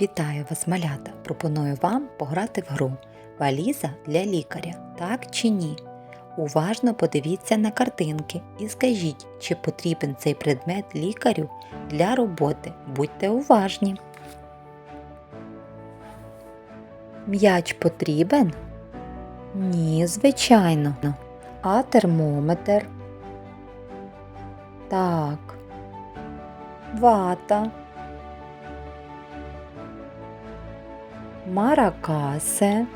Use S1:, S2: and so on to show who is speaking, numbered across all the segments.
S1: Вітаю вас, малята! Пропоную вам пограти в гру Валіза для лікаря, так чи ні? Уважно подивіться на картинки і скажіть, чи потрібен цей предмет лікарю для роботи. Будьте уважні. М'яч потрібен? Ні, звичайно. А термометр? Так. Вата. Маракасе.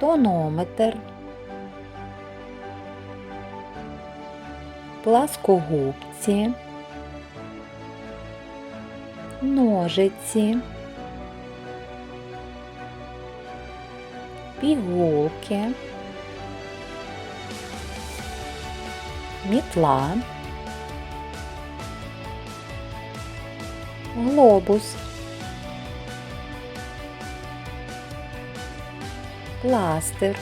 S1: Тонометр. Пласкогубці. Ножиці. Пігулки. Мітла. Глобус. Пластир.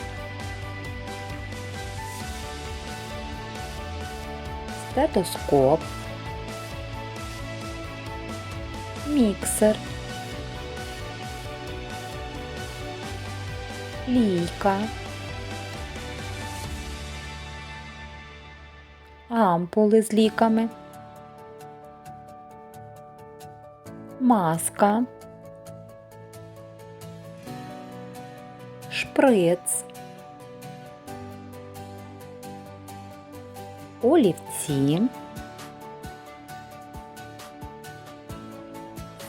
S1: Стетоскоп. Міксер. Лійка. Ампули з ліками. Маска. Шприц. Олівці.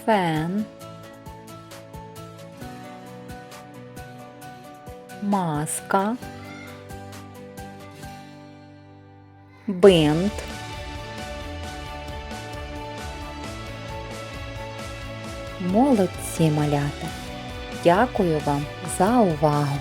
S1: Фен. Маска. Бинт. Молодці малята! Дякую вам за увагу!